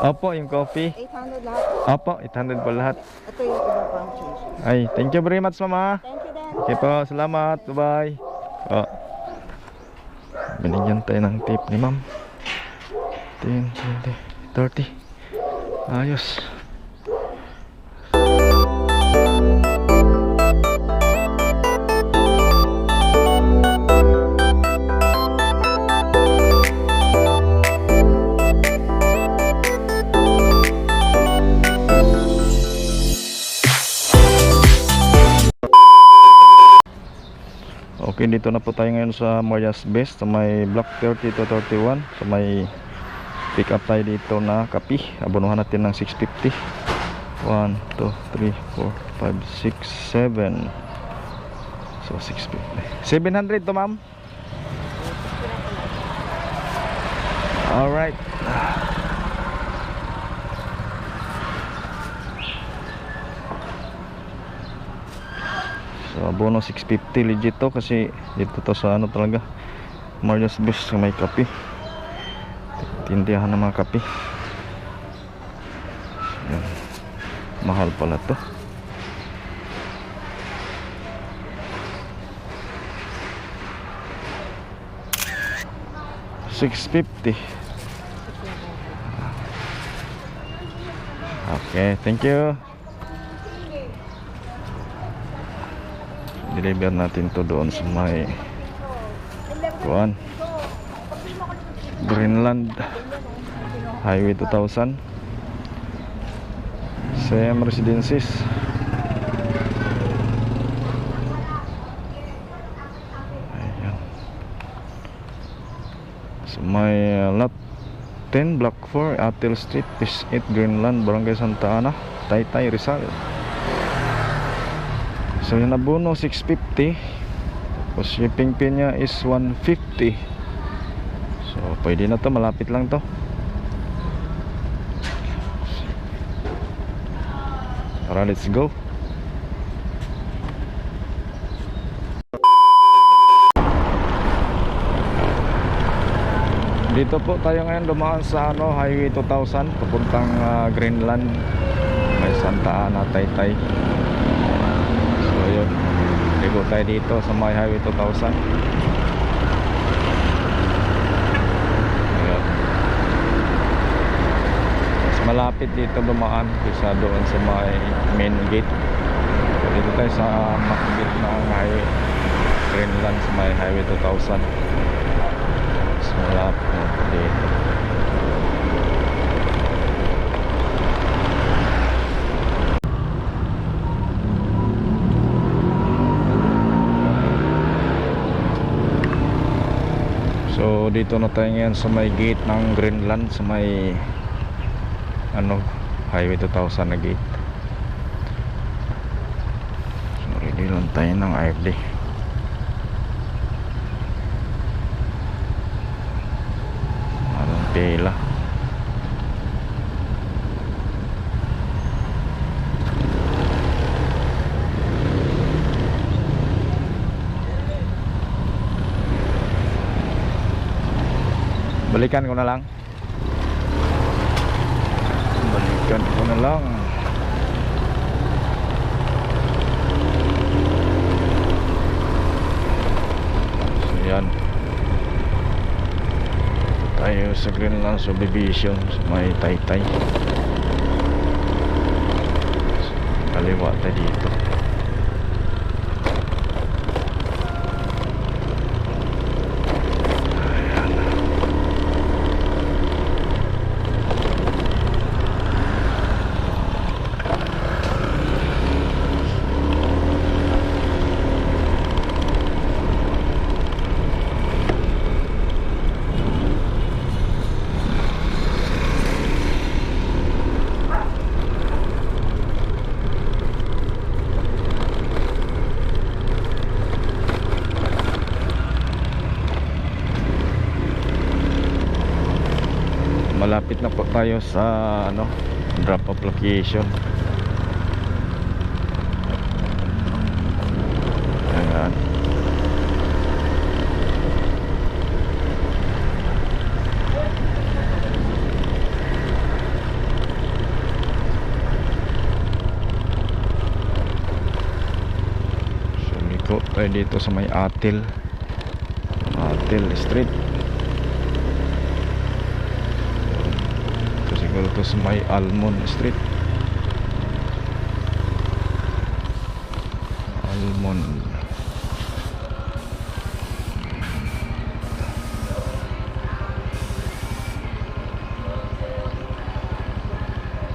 Opo, yung coffee. 800 lahat. Opo, 800 po lahat. Ito yung iba pang change. Ay, thank you very much, mama. Thank you then. Okay po, salamat. Bye-bye. Oh. Binigyan tayo ng tip ni ma'am. 10, 20, 30. Ayos. Okay, dito na po tayo ngayon sa Marias Best sa may block 30 to 31 sa may pick up tayo dito na kapi abonuhan natin ng 650 1, 2, 3, 4, 5, 6, 7 so 650 700 to ma'am? Alright So abono 650 legit to kasi dito to sa ano talaga Marius Bus may kape Tindihan ng mga kape Yan. Mahal pala to Six fifty. Okay, thank you. Deliver natin to doon sa may kuan Greenland Highway 2000 SM Residences. Ayan. sa may uh, lot 10 block 4 Atil Street Fish 8 Greenland Barangay Santa Ana Taytay Rizal So yung abono 650 Tapos shipping fee niya is 150 So pwede na to. Malapit lang to. Tara let's go. Dito po tayo ngayon dumaan sa ano Highway 2000 papuntang ah, Greenland. May Santa Ana Taytay Ligo tayo dito sa may highway 2000 Ayan. Mas malapit dito dumaan Kaysa doon sa may main gate. So, Dito tayo sa main gate ng highway. Greenland sa may highway 2000 Mas malapit dito So dito na tayo ngayon sa may gate ng Greenland sa may ano Highway 2000 na gate. So ready lang tayo ng IFD. Anong pila? Balikan ko na lang. Balikan ko na lang. So yan. Tayo sa Greenland Subdivision sa may Taytay. Kaliwa tayo dito. malapit na po tayo sa ano drop off location. Ayan. Sumiko tayo dito sa may atil. Atil street. Sa may Almond Street. Almond.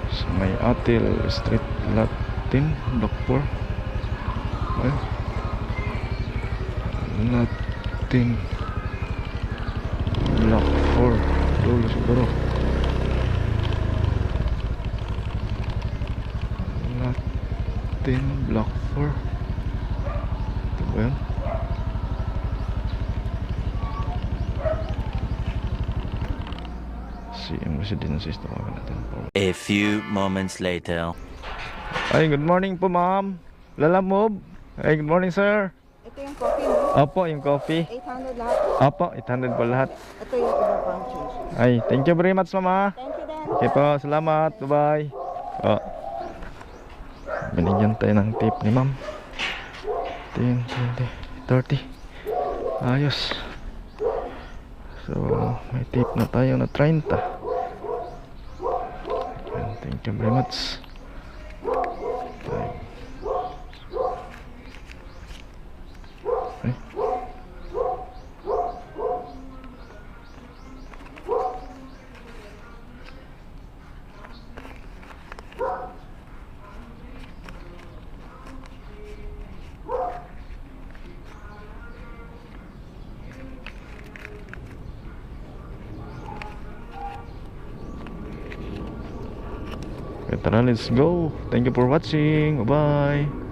Sa may Atil Street Latin Block 4. Ay. Latin Block 4. Dulo siguro. Latin Block 4. Ito ba yun? CM Residences tawagan natin po. A few moments later. Ay, good morning po ma'am. Lalamob. Ay, good morning sir. Ito yung coffee mo. Opo, yung coffee. 800 lahat. Opo, 800 po lahat. Ito yung iba pang change. Ay, thank you very much mama. Thank you then. Okay po, salamat. Bye-bye. Oh. Binigyan tayo ng tip ni ma'am. 10, 20, 30. Ayos. So, may tip na tayo na 30. Ayan, Thank you very much. Tara, let's go. Thank you for watching. Bye-bye.